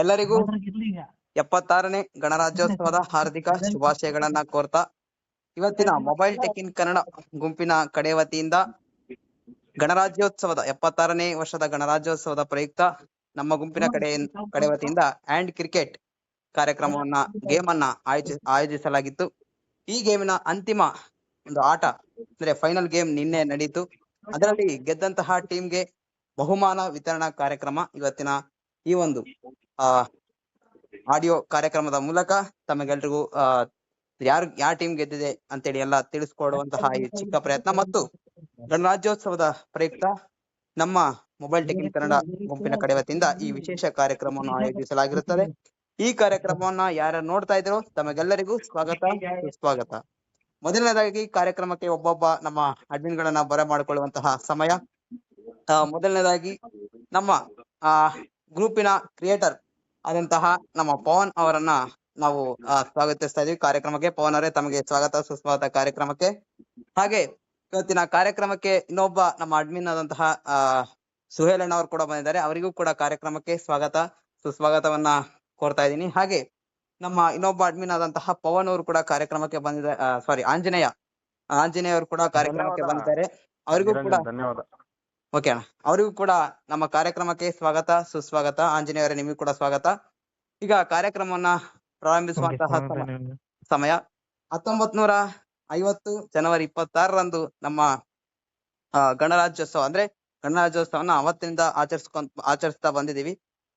ಎಲ್ಲರಿಗೂ ಎಪ್ಪತ್ತಾರನೇ ಗಣರಾಜ್ಯೋತ್ಸವದ ಹಾರ್ದಿಕ ಶುಭಾಶಯಗಳನ್ನ ಕೋರ್ತಾ, ಇವತ್ತಿನ ಮೊಬೈಲ್ ಟೆಕ್ ಇನ್ ಕನ್ನಡ ಗುಂಪಿನ ಕಡೆ ವತಿಯಿಂದ ಗಣರಾಜ್ಯೋತ್ಸವದ ಎಪ್ಪತ್ತಾರನೇ ವರ್ಷದ ಗಣರಾಜ್ಯೋತ್ಸವದ ಪ್ರಯುಕ್ತ ನಮ್ಮ ಗುಂಪಿನ ಕಡೆ ಕಡೆ ವತಿಯಿಂದ ಆಂಡ್ ಕ್ರಿಕೆಟ್ ಕಾರ್ಯಕ್ರಮವನ್ನ ಗೇಮ್ ಅನ್ನ ಆಯೋಜಿ, ಆಯೋಜಿಸಲಾಗಿತ್ತು. ಈ ಗೇಮಿನ ಅಂತಿಮ ಒಂದು ಆಟ, ಅಂದ್ರೆ ಫೈನಲ್ ಗೇಮ್ ನಿನ್ನೆ ನಡೀತು. ಅದರಲ್ಲಿ ಗೆದ್ದಂತಹ ಟೀಮ್ಗೆ ಬಹುಮಾನ ವಿತರಣಾ ಕಾರ್ಯಕ್ರಮ ಇವತ್ತಿನ ಈ ಒಂದು, ಆ, ಆಡಿಯೋ ಕಾರ್ಯಕ್ರಮದ ಮೂಲಕ ತಮಗೆಲ್ರಿಗೂ, ಆ, ಯಾರು, ಯಾವ ಟೀಮ್ ಗೆದ್ದಿದೆ ಅಂತೇಳಿ ಎಲ್ಲ ತಿಳಿಸ್ಕೊಡುವಂತಹ ಈ ಚಿಕ್ಕ ಪ್ರಯತ್ನ ಮತ್ತು ಗಣರಾಜ್ಯೋತ್ಸವದ ಪ್ರಯುಕ್ತ ನಮ್ಮ ಮೊಬೈಲ್ ಟೆಕ್ನಿಕ್ ಕನ್ನಡ ಗುಂಪಿನ ಕಡೆ ವತಿಯಿಂದ ಈ ವಿಶೇಷ ಕಾರ್ಯಕ್ರಮವನ್ನು ಆಯೋಜಿಸಲಾಗಿರುತ್ತದೆ. ಈ ಕಾರ್ಯಕ್ರಮವನ್ನ ಯಾರು ನೋಡ್ತಾ ಇದ್ರು ತಮಗೆಲ್ಲರಿಗೂ ಸ್ವಾಗತ, ಸುಸ್ವಾಗತ. ಮೊದಲನೇದಾಗಿ ಕಾರ್ಯಕ್ರಮಕ್ಕೆ ಒಬ್ಬೊಬ್ಬ ನಮ್ಮ ಅಡ್ಮಿನ್ ಗಳನ್ನ ಬರಮಾಡಿಕೊಳ್ಳುವಂತಹ ಸಮಯ. ಆ, ಮೊದಲನೇದಾಗಿ ನಮ್ಮ ಆ ಗ್ರೂಪಿನ ಕ್ರಿಯೇಟರ್ ಆದಂತಹ ನಮ್ಮ ಪವನ್ ಅವರನ್ನ ನಾವು ಸ್ವಾಗತಿಸ್ತಾ ಇದೀವಿ. ಕಾರ್ಯಕ್ರಮಕ್ಕೆ ಪವನ್ ಅವರೇ ತಮಗೆ ಸ್ವಾಗತ ಸುಸ್ವಾಗತ ಕಾರ್ಯಕ್ರಮಕ್ಕೆ. ಹಾಗೆ ಇವತ್ತಿನ ಕಾರ್ಯಕ್ರಮಕ್ಕೆ ಇನ್ನೊಬ್ಬ ನಮ್ಮ ಅಡ್ಮಿನ್ ಆದಂತಹ ಸುಹೇಲ್ ಅಣ್ಣ ಅವರು ಕೂಡ ಬಂದಿದ್ದಾರೆ. ಅವರಿಗೂ ಕೂಡ ಕಾರ್ಯಕ್ರಮಕ್ಕೆ ಸ್ವಾಗತ ಸುಸ್ವಾಗತವನ್ನ ಕೋರ್ತಾ ಇದ್ದೀನಿ. ಹಾಗೆ ನಮ್ಮ ಇನ್ನೊಬ್ಬ ಅಡ್ಮಿನ್ ಆದಂತಹ ಪವನ್ ಅವರು ಕೂಡ ಕಾರ್ಯಕ್ರಮಕ್ಕೆ ಬಂದಿದ್ದಾರೆ ಸಾರಿ ಆಂಜನೇಯ. ಆಂಜನೇಯ ಅವರು ಕೂಡ ಕಾರ್ಯಕ್ರಮಕ್ಕೆ. ಬಂದಿದ್ದಾರೆ. ಅವರಿಗೂ ಕೂಡ ಧನ್ಯವಾದ. ಓಕೆ ಅಣ್ಣ. ಅವರಿಗೂ ಕೂಡ ನಮ್ಮ ಕಾರ್ಯಕ್ರಮಕ್ಕೆ ಸ್ವಾಗತ ಸುಸ್ವಾಗತ. ಆಂಜನೇಯ ಅವರೇ ನಿಮಗೂ ಕೂಡ ಸ್ವಾಗತ. ಈಗ ಕಾರ್ಯಕ್ರಮವನ್ನ ಪ್ರಾರಂಭಿಸುವಂತಹ ಸಮಯ ಹತ್ತೊಂಬತ್ ನೂರ ಐವತ್ತು ಜನವರಿ ಇಪ್ಪತ್ತಾರರಂದು ನಮ್ಮ ಗಣರಾಜ್ಯೋತ್ಸವ. ಅಂದ್ರೆ ಗಣರಾಜ್ಯೋತ್ಸವನ ಅವತ್ತಿನಿಂದ ಆಚರಿಸ್ಕೊಂಡ್ ಆಚರಿಸ್ತಾ ಬಂದಿದೀವಿ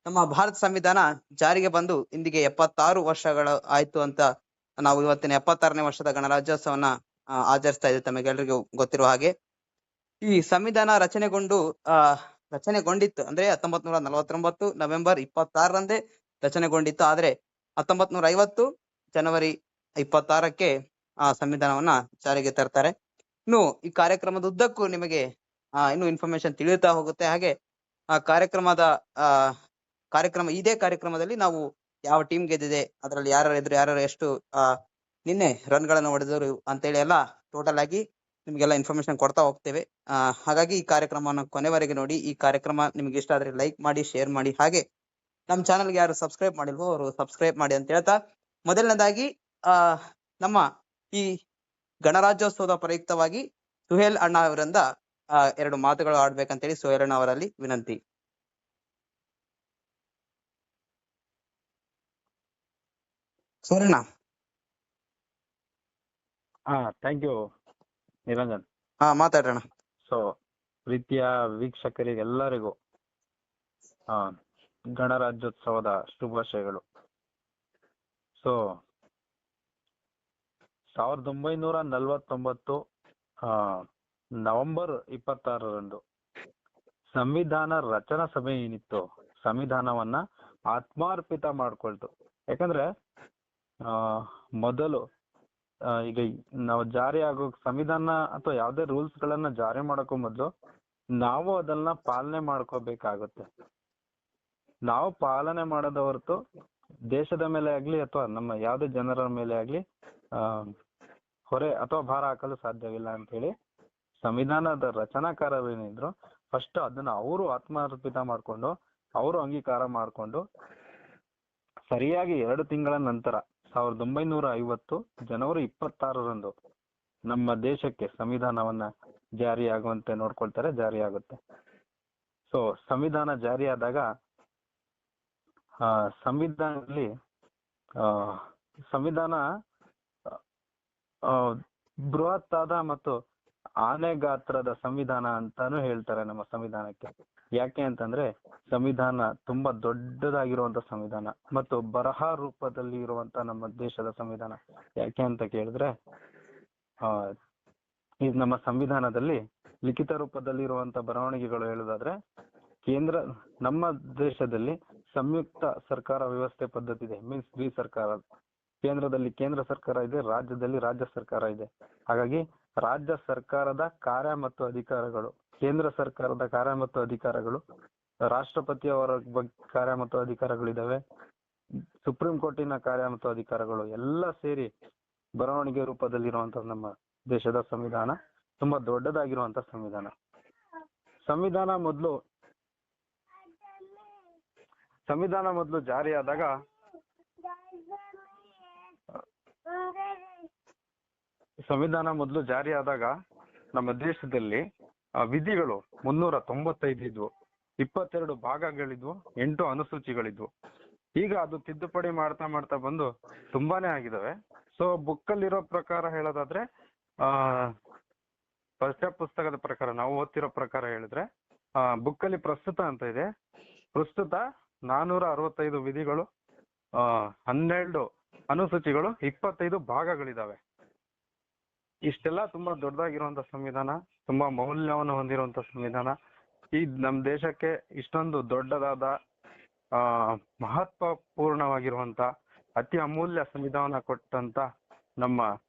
ನಮ್ಮ ಭಾರತ ಸಂವಿಧಾನ ಜಾರಿಗೆ ಬಂದು ಇಂದಿಗೆ ಎಪ್ಪತ್ತಾರು ವರ್ಷಗಳು ಆಯ್ತು ಅಂತ ನಾವು ಇವತ್ತಿನ ಎಪ್ಪತ್ತಾರನೇ ವರ್ಷದ ಗಣರಾಜ್ಯೋತ್ಸವನ ಆಚರಿಸ್ತಾ ಇದ್ದೀವಿ ತಮಗೆಲ್ಲರಿಗೂ ಗೊತ್ತಿರುವ ಹಾಗೆ. ಈ ಸಂವಿಧಾನ ರಚನೆಗೊಂಡು, ಆ, ರಚನೆಗೊಂಡಿತ್ತು ಅಂದ್ರೆ ಹತ್ತೊಂಬತ್ ನೂರ ನಲವತ್ತೊಂಬತ್ತು ನವೆಂಬರ್ ಇಪ್ಪತ್ತಾರರಂದೇ ರಚನೆಗೊಂಡಿತ್ತು. ಆದ್ರೆ ಹತ್ತೊಂಬತ್ ನೂರ ಐವತ್ತು ಜನವರಿ ಇಪ್ಪತ್ತಾರಕ್ಕೆ ಆ ಸಂವಿಧಾನವನ್ನ ಜಾರಿಗೆ ತರ್ತಾರೆ. ಇನ್ನು ಈ ಕಾರ್ಯಕ್ರಮದ ಉದ್ದಕ್ಕೂ ನಿಮಗೆ, ಆ, ಇನ್ನು ಇನ್ಫಾರ್ಮೇಶನ್ ತಿಳಿಯುತ್ತಾ ಹೋಗುತ್ತೆ. ಹಾಗೆ ಆ ಕಾರ್ಯಕ್ರಮದ, ಆ ಕಾರ್ಯಕ್ರಮ, ಇದೇ ಕಾರ್ಯಕ್ರಮದಲ್ಲಿ ನಾವು ಯಾವ ಟೀಮ್ ಗೆದ್ದಿದೆ, ಅದರಲ್ಲಿ ಯಾರು ಇದ್ರು ಯಾರು ಎಷ್ಟು ನಿನ್ನೆ ರನ್ ಗಳನ್ನ ಹೊಡೆದರು ಅಂತೇಳಿ ಎಲ್ಲ ಟೋಟಲ್ ಆಗಿ ನಿಮ್ಗೆಲ್ಲ ಇನ್ಫಾರ್ಮೇಶನ್ ಕೊಡ್ತಾ ಹೋಗ್ತೇವೆ. ಹಾಗಾಗಿ ಈ ಕಾರ್ಯಕ್ರಮವನ್ನು ಕೊನೆವರೆಗೆ ನೋಡಿ. ಈ ಕಾರ್ಯಕ್ರಮ ನಿಮ್ಗೆ ಇಷ್ಟ ಆದ್ರೆ ಲೈಕ್ ಮಾಡಿ ಶೇರ್ ಮಾಡಿ. ಹಾಗೆ ನಮ್ಮ ಚಾನಲ್ಗೆ ಯಾರು ಸಬ್ಸ್ಕ್ರೈಬ್ ಮಾಡಿಲ್ವೋ ಅವರು ಸಬ್ಸ್ಕ್ರೈಬ್ ಮಾಡಿ ಅಂತ ಹೇಳ್ತಾ ಮೊದಲನೇದಾಗಿ, ಆ, ನಮ್ಮ ಈ ಗಣರಾಜ್ಯೋತ್ಸವದ ಪ್ರಯುಕ್ತವಾಗಿ ಸುಹೇಲ್ ಅಣ್ಣ ಅವರಿಂದ ಎರಡು ಮಾತುಗಳು ಆಡ್ಬೇಕಂತೇಳಿ ಸುಹೇಲ್ ಅಣ್ಣ ಅವರಲ್ಲಿ ವಿನಂತಿ. ಸುಹೇಲಣ್ಣ ಹಾ ಥ್ಯಾಂಕ್ ಯು ನಿರಂಜನ್. ಹಾ ಮಾತಾಡೋಣ ಸೊ ಪ್ರೀತಿಯ ವೀಕ್ಷಕರಿಗೆಲ್ಲರಿಗೂ ಆ ಗಣರಾಜ್ಯೋತ್ಸವದ ಶುಭಾಶಯಗಳು. ಸೊ ಸಾವಿರದ ಒಂಬೈನೂರ ನಲವತ್ತೊಂಬತ್ತು ಆ ನವೆಂಬರ್ ಇಪ್ಪತ್ತಾರರಂದು ಸಂವಿಧಾನ ರಚನಾ ಸಭೆ ಏನಿತ್ತು ಸಂವಿಧಾನವನ್ನ ಆತ್ಮಾರ್ಪಿತ ಮಾಡ್ಕೊಳ್ತು. ಯಾಕಂದ್ರೆ ಆ, ಮೊದಲು ಈಗ ನಾವು ಜಾರಿ ಆಗೋ ಸಂವಿಧಾನ ಅಥವಾ ಯಾವ್ದೇ ರೂಲ್ಸ್ ಗಳನ್ನ ಜಾರಿ ಮಾಡೋಕು ಮೊದಲು ನಾವು ಅದನ್ನ ಪಾಲನೆ ಮಾಡ್ಕೋಬೇಕಾಗುತ್ತೆ. ನಾವು ಪಾಲನೆ ಮಾಡದ ಹೊರತು ದೇಶದ ಮೇಲೆ ಆಗ್ಲಿ ಅಥವಾ ನಮ್ಮ ಯಾವುದೇ ಜನರ ಮೇಲೆ ಆಗ್ಲಿ, ಆ, ಹೊರೆ ಅಥವಾ ಭಾರ ಹಾಕಲು ಸಾಧ್ಯವಿಲ್ಲ ಅಂತ ಹೇಳಿ ಸಂವಿಧಾನದ ರಚನಾಕಾರರು ಏನಿದ್ರು ಫಸ್ಟ್ ಅದನ್ನ ಅವರು ಆತ್ಮಾರ್ಪಿತ ಮಾಡ್ಕೊಂಡು, ಅವರು ಅಂಗೀಕಾರ ಮಾಡ್ಕೊಂಡು, ಸರಿಯಾಗಿ ಎರಡು ತಿಂಗಳ ನಂತರ ಸಾವಿರದ ಒಂಬೈನೂರ ಐವತ್ತು ಜನವರಿ ಇಪ್ಪತ್ತಾರರಂದು ನಮ್ಮ ದೇಶಕ್ಕೆ ಸಂವಿಧಾನವನ್ನ ಜಾರಿಯಾಗುವಂತೆ ನೋಡ್ಕೊಳ್ತಾರೆ, ಜಾರಿಯಾಗುತ್ತೆ. ಸೊ ಸಂವಿಧಾನ ಜಾರಿಯಾದಾಗ, ಆ, ಸಂವಿಧಾನದಲ್ಲಿ ಸಂವಿಧಾನ ಬೃಹತ್ತಾದ ಮತ್ತು ಆನೆ ಗಾತ್ರದ ಸಂವಿಧಾನ ಅಂತಾನು ಹೇಳ್ತಾರೆ ನಮ್ಮ ಸಂವಿಧಾನಕ್ಕೆ. ಯಾಕೆ ಅಂತಂದ್ರೆ ಸಂವಿಧಾನ ತುಂಬಾ ದೊಡ್ಡದಾಗಿರುವಂತ ಸಂವಿಧಾನ ಮತ್ತು ಬರಹ ರೂಪದಲ್ಲಿ ಇರುವಂತ ನಮ್ಮ ದೇಶದ ಸಂವಿಧಾನ. ಯಾಕೆ ಅಂತ ಕೇಳಿದ್ರೆ, ಆ, ಈ ನಮ್ಮ ಸಂವಿಧಾನದಲ್ಲಿ ಲಿಖಿತ ರೂಪದಲ್ಲಿ ಇರುವಂತ ಬರವಣಿಗೆಗಳು ಹೇಳುದಾದ್ರೆ, ಕೇಂದ್ರ, ನಮ್ಮ ದೇಶದಲ್ಲಿ ಸಂಯುಕ್ತ ಸರ್ಕಾರ ವ್ಯವಸ್ಥೆ ಪದ್ಧತಿ ಇದೆ. ಮೀನ್ಸ್ ದ್ವಿ ಸರ್ಕಾರ. ಕೇಂದ್ರದಲ್ಲಿ ಕೇಂದ್ರ ಸರ್ಕಾರ ಇದೆ, ರಾಜ್ಯದಲ್ಲಿ ರಾಜ್ಯ ಸರ್ಕಾರ ಇದೆ. ಹಾಗಾಗಿ ರಾಜ್ಯ ಸರ್ಕಾರದ ಕಾರ್ಯ ಮತ್ತು ಅಧಿಕಾರಗಳು, ಕೇಂದ್ರ ಸರ್ಕಾರದ ಕಾರ್ಯ ಮತ್ತು ಅಧಿಕಾರಗಳು, ರಾಷ್ಟ್ರಪತಿ ಅವರ ಕಾರ್ಯ ಮತ್ತು ಅಧಿಕಾರಗಳಿದಾವೆ, ಸುಪ್ರೀಂ ಕೋರ್ಟಿನ ಕಾರ್ಯ ಮತ್ತು ಅಧಿಕಾರಗಳು ಎಲ್ಲ ಸೇರಿ ಬರವಣಿಗೆ ರೂಪದಲ್ಲಿರುವಂತಹ ನಮ್ಮ ದೇಶದ ಸಂವಿಧಾನ ತುಂಬಾ ದೊಡ್ಡದಾಗಿರುವಂತ ಸಂವಿಧಾನ. ಸಂವಿಧಾನ ಮೊದಲು ಸಂವಿಧಾನ ಮೊದಲು ಜಾರಿಯಾದಾಗ ಸಂವಿಧಾನ ಮೊದಲು ಜಾರಿಯಾದಾಗ ನಮ್ಮ ದೇಶದಲ್ಲಿ ವಿಧಿಗಳು ಮುನ್ನೂರ ತೊಂಬತ್ತೈದು ಇದ್ವು. ಇಪ್ಪತ್ತೆರಡು ಭಾಗಗಳಿದ್ವು, ಎಂಟು ಅನುಸೂಚಿಗಳಿದ್ವು. ಈಗ ಅದು ತಿದ್ದುಪಡಿ ಮಾಡ್ತಾ ಮಾಡ್ತಾ ಬಂದು ತುಂಬಾನೇ ಆಗಿದಾವೆ. ಸೊ ಬುಕ್ಕಲ್ಲಿರೋ ಪ್ರಕಾರ ಹೇಳೋದಾದ್ರೆ, ಆ, ಪಠ್ಯ ಪುಸ್ತಕದ ಪ್ರಕಾರ, ನಾವು ಓದ್ತಿರೋ ಪ್ರಕಾರ ಹೇಳಿದ್ರೆ, ಆ ಬುಕ್ ಅಲ್ಲಿ ಪ್ರಸ್ತುತ ಅಂತ ಇದೆ. ಪ್ರಸ್ತುತ ನಾನೂರ ಅರವತ್ತೈದು ವಿಧಿಗಳು, ಆ, ಹನ್ನೆರಡು ಅನುಸೂಚಿಗಳು, ಇಪ್ಪತ್ತೈದು ಭಾಗಗಳಿದಾವೆ. ಇಷ್ಟೆಲ್ಲ ತುಂಬಾ ದೊಡ್ಡದಾಗಿರುವಂತ ಸಂವಿಧಾನ, ತುಂಬಾ ಮೌಲ್ಯವನ್ನು ಹೊಂದಿರುವಂತ ಸಂವಿಧಾನ. ಈ ನಮ್ ದೇಶಕ್ಕೆ ಇಷ್ಟೊಂದು ದೊಡ್ಡದಾದ, ಆ, ಮಹತ್ವಪೂರ್ಣವಾಗಿರುವಂತ, ಅತಿ ಅಮೂಲ್ಯ ಸಂವಿಧಾನ ಕೊಟ್ಟಂತ ನಮ್ಮ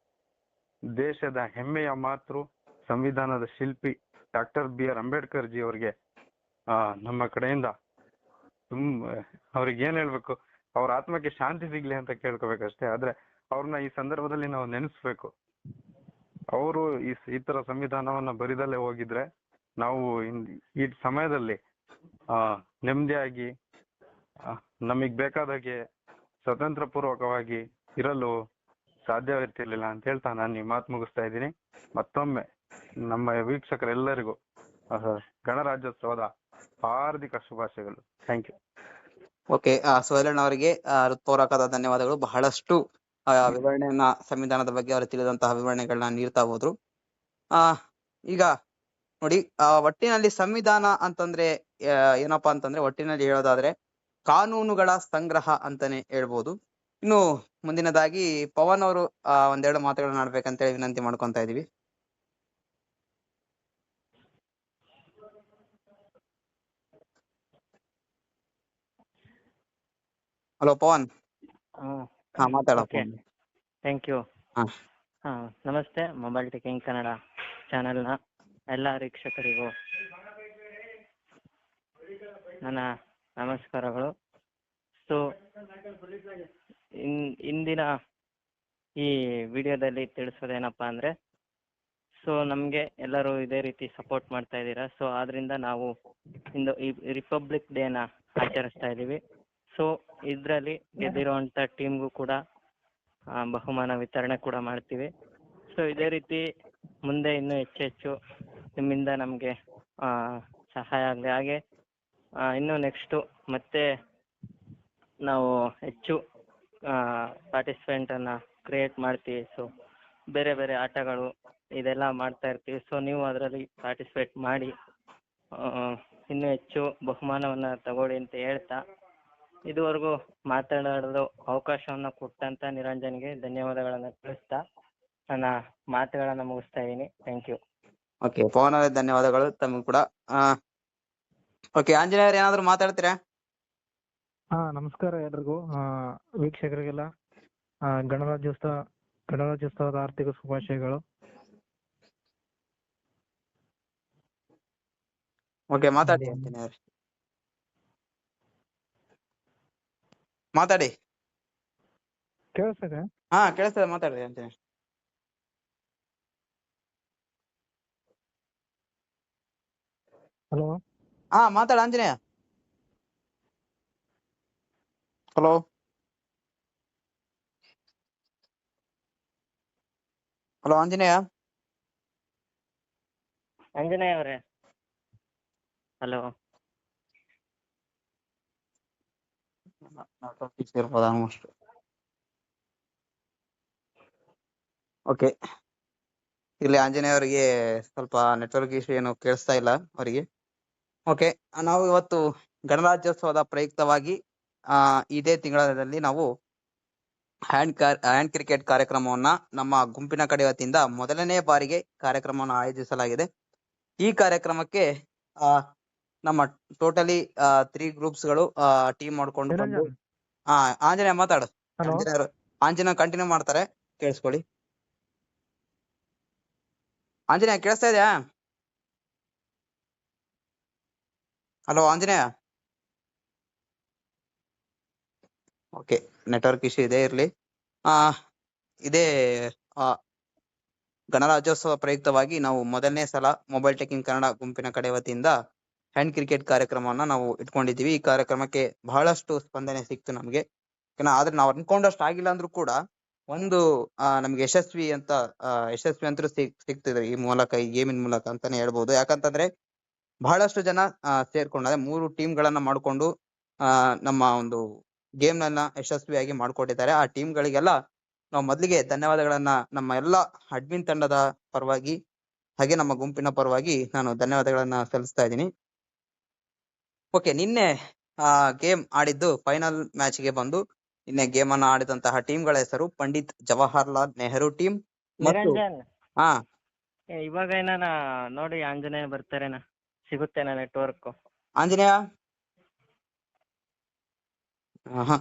ದೇಶದ ಹೆಮ್ಮೆಯ ಮಾತೃ ಸಂವಿಧಾನದ ಶಿಲ್ಪಿ doctor B R Ambedkar ji ಅವರಿಗೆ, ಆ, ನಮ್ಮ ಕಡೆಯಿಂದ ತುಂಬ ಅವ್ರಿಗೆ ಏನ್ ಹೇಳ್ಬೇಕು, ಅವ್ರ ಆತ್ಮಕ್ಕೆ ಶಾಂತಿ ಸಿಗ್ಲಿ ಅಂತ ಕೇಳ್ಕೋಬೇಕಷ್ಟೇ. ಆದ್ರೆ ಅವ್ರನ್ನ ಈ ಸಂದರ್ಭದಲ್ಲಿ ನಾವು ನೆನೆಸ್ಬೇಕು. ಅವರು ಈ ಈ ತರ ಸಂವಿಧಾನವನ್ನ ಬರಿದಲ್ಲೇ ಹೋಗಿದ್ರೆ ನಾವು ಈ ಸಮಯದಲ್ಲಿ ಆ ನೆಮ್ಮದಿಯಾಗಿ ನಮಗ್ ಬೇಕಾದಾಗೆ ಸ್ವತಂತ್ರ ಪೂರ್ವಕವಾಗಿ ಇರಲು ಸಾಧ್ಯವಿರ್ತಿರ್ಲಿಲ್ಲ ಅಂತ ಹೇಳ್ತಾ ನಾನು ಈ ಮಾತು ಮುಗಿಸ್ತಾ ಇದ್ದೀನಿ. ಮತ್ತೊಮ್ಮೆ ನಮ್ಮ ವೀಕ್ಷಕರೆಲ್ಲರಿಗೂ ಗಣರಾಜ್ಯೋತ್ಸವದ ಹಾರ್ದಿಕ ಶುಭಾಶಯಗಳು. Thank you. ಓಕೆ ಸೋಲಣ್ಣ ಅವರಿಗೆ ಆ, ಹೃತ್ಪೂರ್ವಕದ ಧನ್ಯವಾದಗಳು. ಬಹಳಷ್ಟು ಆ, ವಿವರಣೆಯನ್ನ ಸಂವಿಧಾನದ ಬಗ್ಗೆ ಅವರು ತಿಳಿದಂತಹ ವಿವರಣೆಗಳನ್ನ ನೀಡ್ತಾ ಹೋದ್ರು. ಆ ಈಗ ನೋಡಿ ಆ ಒಟ್ಟಿನಲ್ಲಿ ಸಂವಿಧಾನ ಅಂತಂದ್ರೆ ಏನಪ್ಪಾ ಅಂತಂದ್ರೆ ಒಟ್ಟಿನಲ್ಲಿ ಹೇಳೋದಾದ್ರೆ ಕಾನೂನುಗಳ ಸಂಗ್ರಹ ಅಂತಾನೆ ಹೇಳ್ಬೋದು. ಇನ್ನು ಮುಂದಿನದಾಗಿ ಪವನ್ ಅವರು ಆ ಒಂದೆರಡು ಮಾತುಗಳನ್ನ ಆಡ್ಬೇಕಂತೇಳಿ ವಿನಂತಿ ಮಾಡ್ಕೊಂತ ಇದೀವಿ. ಹಲೋ ಪವನ್. ಹಾ ಥ್ಯಾಂಕ್ ಯು ಹಾ. ಹಾ ನಮಸ್ತೆ. ಮೊಬೈಲ್ ಟೇಕಿಂಗ್ ಕನ್ನಡ ಚಾನೆಲ್ನ ಎಲ್ಲ ವೀಕ್ಷಕರಿಗೂ ನನ್ನ ನಮಸ್ಕಾರಗಳು. ಸೊ ಇನ್ ಇಂದಿನ ಈ ವಿಡಿಯೋದಲ್ಲಿ ತಿಳಿಸೋದೇನಪ್ಪ ಅಂದ್ರೆ ಸೊ ನಮಗೆ ಎಲ್ಲರೂ ಇದೇ ರೀತಿ ಸಪೋರ್ಟ್ ಮಾಡ್ತಾ ಇದ್ದೀರಾ. ಸೊ ಆದ್ರಿಂದ ನಾವು ಇಂದು ಈ ರಿಪಬ್ಲಿಕ್ ಡೇನ ಆಚರಿಸ್ತಾ ಇದ್ದೀವಿ. ಸೊ ಇದರಲ್ಲಿ ಗೆದ್ದಿರುವಂಥ ಟೀಮ್ಗೂ ಕೂಡ ಬಹುಮಾನ ವಿತರಣೆ ಕೂಡ ಮಾಡ್ತೀವಿ. ಸೊ ಇದೇ ರೀತಿ ಮುಂದೆ ಇನ್ನೂ ಹೆಚ್ಚು ಹೆಚ್ಚು ನಿಮ್ಮಿಂದ ನಮಗೆ ಸಹಾಯ ಆಗಲಿ. ಹಾಗೆ ಇನ್ನು ನೆಕ್ಸ್ಟು ಮತ್ತೆ ನಾವು ಹೆಚ್ಚು ಪಾರ್ಟಿಸಿಪೆಂಟನ್ನು ಕ್ರಿಯೇಟ್ ಮಾಡ್ತೀವಿ. ಸೊ ಬೇರೆ ಬೇರೆ ಆಟಗಳು ಇದೆಲ್ಲ ಮಾಡ್ತಾ ಇರ್ತೀವಿ. ಸೊ ನೀವು ಅದರಲ್ಲಿ ಪಾರ್ಟಿಸಿಪೇಟ್ ಮಾಡಿ ಇನ್ನೂ ಹೆಚ್ಚು ಬಹುಮಾನವನ್ನ ತಗೊಳ್ಳಿ ಅಂತ ಹೇಳ್ತಾ ಇದುವರೆಗೂ ಮಾತನಾಡಲು ಅವಕಾಶವನ್ನು ಕೊಟ್ಟಂತ ನಿರಂಜನ್ಗೆ ಧನ್ಯವಾದಗಳನ್ನು ತಿಳಿಸ್ತಾ ನನ್ನ ಮಾತುಗಳನ್ನು ಮುಗಿಸ್ತಾ ಇದ್ದೀನಿ. ಥ್ಯಾಂಕ್ ಯು ಓಕೆ ಪವನ್ ಅವರೇ ಧನ್ಯವಾದಗಳು. ತಮಗೂ ಕೂಡ ಆ ಓಕೆ ಆಂಜನೇಯರ್ ಏನಾದ್ರು ಮಾತಾಡ್ತೀರಾ? ಹಾ ನಮಸ್ಕಾರ ಎಲ್ರಿಗೂ. ಆ, ವೀಕ್ಷಕರಿಗೆಲ್ಲ ಆ, ಗಣರಾಜ್ಯೋತ್ಸವ ಗಣರಾಜ್ಯೋತ್ಸವದ ಆರ್ಥಿಕ ಶುಭಾಶಯಗಳು. ಓಕೆ ಮಾತಾಡಿ ಆಂಜನೇಯರ್ ಮಾತಾಡಿ. ಕೇಳಿಸ್ತದೆ? ಹಾ ಕೇಳಿಸ್ತದೆ ಮಾತಾಡಿ ಅಂತೇಳಿ ಹಲೋ? ಹಾ ಮಾತಾಡ ಆಂಜನೇಯ. ಹಲೋ? ಹಲೋ ಆಂಜನೇಯ. ಅಂಜನೇಯ ಅವರೇ. ಹಲೋ? ಆಲ್ಮೋಸ್ಟ್ ಓಕೆ ಇಲ್ಲಿ ಆಂಜನೇಯ ಅವರಿಗೆ ಸ್ವಲ್ಪ ನೆಟ್ವರ್ಕ್ ಇಶ್ಯೂ ಏನು ಕೇಳಿಸ್ತಾ ಇಲ್ಲ ಅವರಿಗೆ. ಓಕೆ ನಾವು ಇವತ್ತು ಗಣರಾಜ್ಯೋತ್ಸವದ ಪ್ರಯುಕ್ತವಾಗಿ ಇದೇ ತಿಂಗಳಲ್ಲಿ ನಾವು ಹ್ಯಾಂಡ್ ಕಾರ್ ಹ್ಯಾಂಡ್ ಕ್ರಿಕೆಟ್ ಕಾರ್ಯಕ್ರಮವನ್ನ ನಮ್ಮ ಗುಂಪಿನ ಕಡೆ ವತಿಯಿಂದ ಮೊದಲನೇ ಬಾರಿಗೆ ಕಾರ್ಯಕ್ರಮವನ್ನು ಆಯೋಜಿಸಲಾಗಿದೆ. ಈ ಕಾರ್ಯಕ್ರಮಕ್ಕೆ, ಆ ನಮ್ಮ ಟೋಟಲಿ ತ್ರೀ ಗ್ರೂಪ್ಸ್ಗಳು ಟೀಮ್ ಮಾಡ್ಕೊಂಡು ಬಂದು ಹಾ ಆಂಜನೇಯ ಮಾತಾಡು. ಆಂಜನೇಯ ಕಂಟಿನ್ಯೂ ಮಾಡ್ತಾರೆ. ಕೇಳಿಸ್ಕೊಳ್ಳಿ. ಆಂಜನೇಯ ಕೇಳಿಸ್ತಾ ಇದೆಯಾ? Hello Anjaneya? Okay network issue ಇದೆ ಇರ್ಲಿ. ಆ ಇದೇ ಆ ಗಣರಾಜ್ಯೋತ್ಸವ ಪ್ರಯುಕ್ತವಾಗಿ ನಾವು ಮೊದಲನೇ ಸಲ ಮೊಬೈಲ್ ಟೆಕಿಂಗ್ ಕನ್ನಡ ಗುಂಪಿನ ಕಡೆ ವತಿಯಿಂದ ಹ್ಯಾಂಡ್ ಕ್ರಿಕೆಟ್ ಕಾರ್ಯಕ್ರಮವನ್ನ ನಾವು ಇಟ್ಕೊಂಡಿದ್ದೀವಿ. ಈ ಕಾರ್ಯಕ್ರಮಕ್ಕೆ ಬಹಳಷ್ಟು ಸ್ಪಂದನೆ ಸಿಕ್ತು ನಮ್ಗೆ. ಆದ್ರೆ ನಾವು ಅನ್ಕೊಂಡಷ್ಟು ಆಗಿಲ್ಲ ಅಂದ್ರೂ ಕೂಡ ಒಂದು ನಮ್ಗೆ ಯಶಸ್ವಿ ಅಂತ ಯಶಸ್ವಿ ಅಂತೂ ಸಿಕ್ ಈ ಮೂಲಕ, ಈ ಗೇಮಿನ ಮೂಲಕ ಅಂತಾನೆ ಹೇಳ್ಬೋದು. ಯಾಕಂತಂದ್ರೆ ಬಹಳಷ್ಟು ಜನ, ಆ, ಸೇರ್ಕೊಂಡು, ಅದೇ ಮೂರು ಟೀಮ್ ಗಳನ್ನ ಮಾಡ್ಕೊಂಡು, ಆ, ನಮ್ಮ ಒಂದು ಗೇಮ್ ನನ್ನ ಯಶಸ್ವಿಯಾಗಿ ಮಾಡ್ಕೊಟ್ಟಿದ್ದಾರೆ. ಆ ಟೀಮ್ ಗಳಿಗೆಲ್ಲ ನಾವು ಮೊದಲಿಗೆ ಧನ್ಯವಾದಗಳನ್ನ ನಮ್ಮ ಎಲ್ಲಾ ಅಡ್ಮಿನ್ ತಂಡದ ಪರವಾಗಿ ಹಾಗೆ ನಮ್ಮ ಗುಂಪಿನ ಪರವಾಗಿ ನಾನು ಧನ್ಯವಾದಗಳನ್ನ ಸಲ್ಲಿಸ್ತಾ ಇದ್ದೀನಿ. ಓಕೆ ನಿನ್ನೆ ಆ ಗೇಮ್ ಆಡಿದ್ದು ಫೈನಲ್ ಮ್ಯಾಚ್ಗೆ ಬಂದು ನಿನ್ನೆ ಗೇಮ್ ಅನ್ನ ಆಡಿದಂತಹ ಟೀಮ್ಗಳ ಹೆಸರು ಪಂಡಿತ್ ಜವಾಹರ್ಲಾಲ್ ನೆಹರು ಟೀಮ್ ಮತ್ತು ನಿರಂಜನ್. ಹಾ. ಏ, ಇವಾಗ ಏನಾನ ನೋಡಿ ಆಂಜನೇಯ ಬರ್ತಾರೇನ ಸಿಗುತ್ತೇನ ನೆಟ್ವರ್ಕ್ ಆಂಜನೇಯ? ಆಹಾ.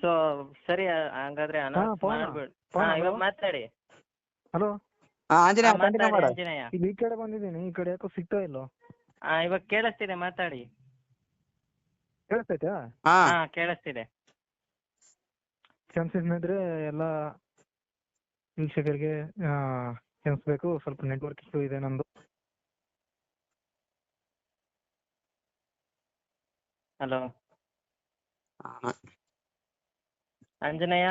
ಸೊ ಸರಿ ಆ- ಹಂಗಾದ್ರೆ ಅನೌನ್ಸ್ ಪವನ, ಮಾಡ್ಬಿಡು. ಪವನ, ಹಾ ಇವಾಗ hello? ಮಾತಾಡಿ. ಹಲೋ ಹಾ, ಆಂಜನೇಯ. ಹಾ, ಕಂಟಿನ್ಯೂ ಮಾತಾಡಿ ಮಾಡ ಆಂಜನೇಯ. ಈಗ ಈ ಕಡೆ ಬಂದಿದ್ದೀನಿ ಈ ಕಡೆ ಯಾಕೋ ಸಿಗ್ತಾ ಇಲ್ಲೋ. ಹಾ ಇವಾಗ ಕೇಳಿಸ್ತಿದೆ ಮಾತಾಡಿ. ಕೇಳಿಸ್ತೈತಾ? ಹಾ. ಹಾ ಕೇಳಿಸ್ತಿದೆ. ಕ್ಷಮಿಸಿದ್ರೆ ಎಲ್ಲ ವೀಕ್ಷಕರಿಗೆ ಆ, ಕ್ಷಮಿಸ್ಬೇಕು ಸ್ವಲ್ಪ ನೆಟ್ವರ್ಕ್ ಇಶ್ಯೂ ಇದೆ ನಂದು ಹಲೋ ಅಂಜನೇಯ ಆಂಜನೇಯ?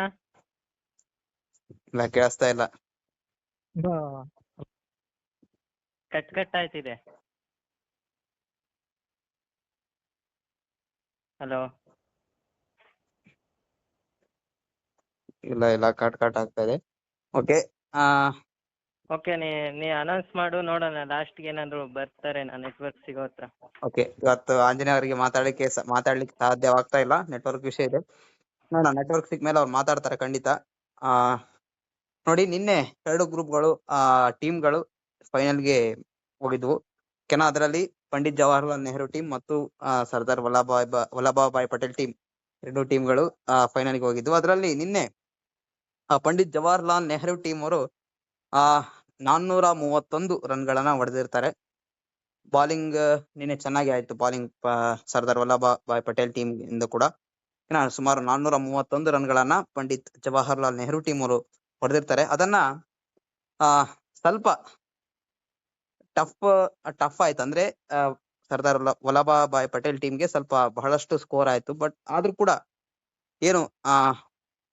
ಇಲ್ಲ ಕೇಳಿಸ್ತಾ ಇಲ್ಲ. ತುಂಬಾ ಕಟ್ ಕಟ್ ಆಯ್ತಿದೆ. ಹಲೋ. ಇಲ್ಲ ಇಲ್ಲ ಕಟ್ ಕಟ್ ಆಗ್ತಾ ಇದೆ. ಓಕೆ ಆ. ಓಕೆ ನೀ ನೀ ಅನೌನ್ಸ್ ಮಾಡು ನೋಡೋಣ ಲಾಸ್ಟ್ಗೆ ಏನಾದ್ರು ಬರ್ತಾರೆ ನಾ ನೆಟ್ವರ್ಕ್ ಸಿಗೋ ಹತ್ರ. ಓಕೆ ಇವತ್ತು ಆಂಜನೇಯ ಅವರಿಗೆ ಮಾತಾಡಲಿಕ್ಕೆ ಸ- ಮಾತಾಡ್ಲಿಕ್ಕೆ ಸಾಧ್ಯವಾಗ್ತಾ ಇಲ್ಲ ನೆಟ್ವರ್ಕ್ ವಿಷಯ ಇದೆ. ನೋಡೋಣ ನೆಟ್ವರ್ಕ್ ಸಿಕ್ ಮೇಲೆ ಅವ್ರು ಮಾತಾಡ್ತಾರೆ ಖಂಡಿತ. ಆ ನೋಡಿ ನಿನ್ನೆ ಎರಡು ಗ್ರೂಪ್ಗಳು ಆ ಟೀಮ್ಗಳು ಫೈನಲ್ಗೆ ಹೋಗಿದ್ವು. ಕೆನ ಅದರಲ್ಲಿ ಪಂಡಿತ್ ಜವಾಹರ್ಲಾಲ್ ನೆಹರು ಟೀಮ್ ಮತ್ತು ಸರ್ದಾರ್ ವಲ್ಲಭಾಯ್ ವಲ್ಲಭಾಯ್ ಪಟೇಲ್ ಟೀಮ್ ಎರಡು ಟೀಮ್ಗಳು ಆ ಫೈನಲ್ಗೆ ಹೋಗಿದ್ವು ಅದರಲ್ಲಿ ನಿನ್ನೆ, ಆ, ಪಂಡಿತ್ ಜವಾಹರ್ಲಾಲ್ ನೆಹರು ಟೀಮ್ ಅವರು, ಆ, ನಾನ್ನೂರ ಮೂವತ್ತೊಂದು ರನ್ಗಳನ್ನ ಹೊಡೆದಿರ್ತಾರೆ. ಬಾಲಿಂಗ್ ನಿನ್ನೆ ಚೆನ್ನಾಗಿ ಆಯ್ತು ಬಾಲಿಂಗ್ ಸರ್ದಾರ್ ವಲ್ಲಭಾಯ್ ಪಟೇಲ್ ಟೀಮ್ ಇಂದ ಕೂಡ. ಸುಮಾರು ನಾನ್ನೂರ ಮೂವತ್ತೊಂದು ರನ್ಗಳನ್ನ ಪಂಡಿತ್ ಜವಾಹರ್ಲಾಲ್ ನೆಹರು ಟೀಮ್ ಅವರು ಹೊಡೆದಿರ್ತಾರೆ. ಅದನ್ನ, ಆ, ಸ್ವಲ್ಪ ಟಫ್ ಟಫ್ ಆಯ್ತು ಅಂದ್ರೆ ಸರ್ದಾರ್ ವಲ್ಲಭಾಯ್ ಪಟೇಲ್ ಟೀಮ್ಗೆ ಸ್ವಲ್ಪ ಬಹಳಷ್ಟು ಸ್ಕೋರ್ ಆಯ್ತು. ಬಟ್ ಆದ್ರೂ ಕೂಡ ಏನು, ಆ,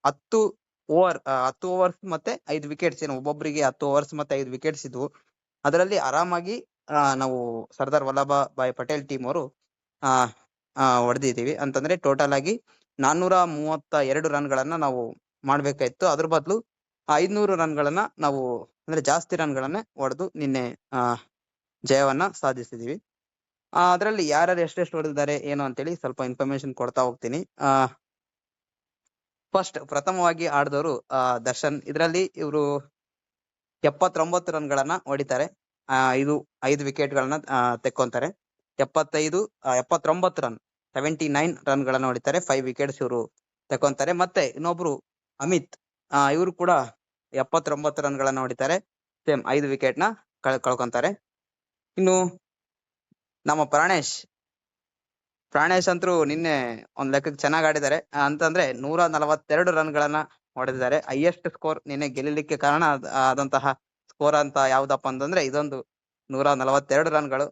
ಹತ್ತು ಓವರ್ ಹತ್ತು ಓವರ್ಸ್ ಮತ್ತೆ ಐದು ವಿಕೆಟ್ಸ್ ಏನು ಒಬ್ಬೊಬ್ಬರಿಗೆ ಹತ್ತು ಓವರ್ಸ್ ಮತ್ತೆ ಐದು ವಿಕೆಟ್ಸ್ ಇದ್ವು. ಅದರಲ್ಲಿ ಆರಾಮಾಗಿ ನಾವು ಸರ್ದಾರ್ ವಲ್ಲಭಾಯ್ ಪಟೇಲ್ ಟೀಮ್ ಅವರು, ಆ ಹೊಡೆದಿದ್ದೀವಿ. ಅಂತಂದ್ರೆ ಟೋಟಲ್ ಆಗಿ ನಾನ್ನೂರ ಮೂವತ್ತ ಎರಡು ರನ್ಗಳನ್ನ ನಾವು ಮಾಡ್ಬೇಕಾಯ್ತು. ಅದ್ರ ಬದಲು ಐದ್ನೂರು ರನ್ಗಳನ್ನ ನಾವು, ಅಂದ್ರೆ ಜಾಸ್ತಿ ರನ್ಗಳನ್ನ ಹೊಡೆದು ನಿನ್ನೆ ಜಯವನ್ನ ಸಾಧಿಸಿದೀವಿ. ಅದರಲ್ಲಿ ಯಾರ್ಯಾರು ಎಷ್ಟೆಷ್ಟು ಹೊಡೆದಿದ್ದಾರೆ ಏನು ಅಂತೇಳಿ ಸ್ವಲ್ಪ ಇನ್ಫಾರ್ಮೇಶನ್ ಕೊಡ್ತಾ ಹೋಗ್ತೀನಿ. ಫಸ್ಟ್ ಪ್ರಥಮವಾಗಿ ಆಡಿದವರು ದರ್ಶನ್. ಇದರಲ್ಲಿ ಇವರು ಎಪ್ಪತ್ತೊಂಬತ್ತು ರನ್ಗಳನ್ನ ಹೊಡಿತಾರೆ. ಇದು ಐದು ವಿಕೆಟ್ ಗಳನ್ನ ತೆಕ್ಕೊಂತಾರೆ. ಎಪ್ಪತ್ತೈದು ಎಪ್ಪತ್ತೊಂಬತ್ತು ರನ್ ಸೆವೆಂಟಿ ನೈನ್ ರನ್ ಗಳನ್ನ ಹೊಡಿತಾರೆ. ಫೈವ್ ವಿಕೆಟ್ಸ್ ಇವರು ತೆಕ್ಕೊಂತಾರೆ. ಮತ್ತೆ ಇನ್ನೊಬ್ರು ಅಮಿತ್ ಇವರು ಕೂಡ ಎಪ್ಪತ್ತೊಂಬತ್ತು ರನ್ ಗಳನ್ನ ಹೊಡಿತಾರೆ. ಸೇಮ್ ಐದು ವಿಕೆಟ್ನ ಕಳ್, ಕಳ್ಕೊಂತಾರೆ. ಇನ್ನು ನಮ್ಮ ಪ್ರಾಣೇಶ್. ಪ್ರಾಣೇಶ್ ಅಂತರು ನಿನ್ನೆ ಒಂದ್ ಲೆಕ್ಕಕ್ಕೆ ಚೆನ್ನಾಗ್ ಆಡಿದ್ದಾರೆ. ಅಂತಂದ್ರೆ ನೂರ ನಲವತ್ತೆರಡು ರನ್ ಗಳನ್ನ ಹೊಡೆದಿದ್ದಾರೆ. ಹೈಯೆಸ್ಟ್ ಸ್ಕೋರ್ ನಿನ್ನೆ ಗೆಲ್ಲಲಿಕ್ಕೆ ಕಾರಣ ಆದ- ಆದಂತಹ ಸ್ಕೋರ್ ಅಂತ ಯಾವ್ದಪ್ಪ ಅಂತಂದ್ರೆ ಇದೊಂದು ನೂರ ನಲವತ್ತೆರಡು ರನ್ಗಳು.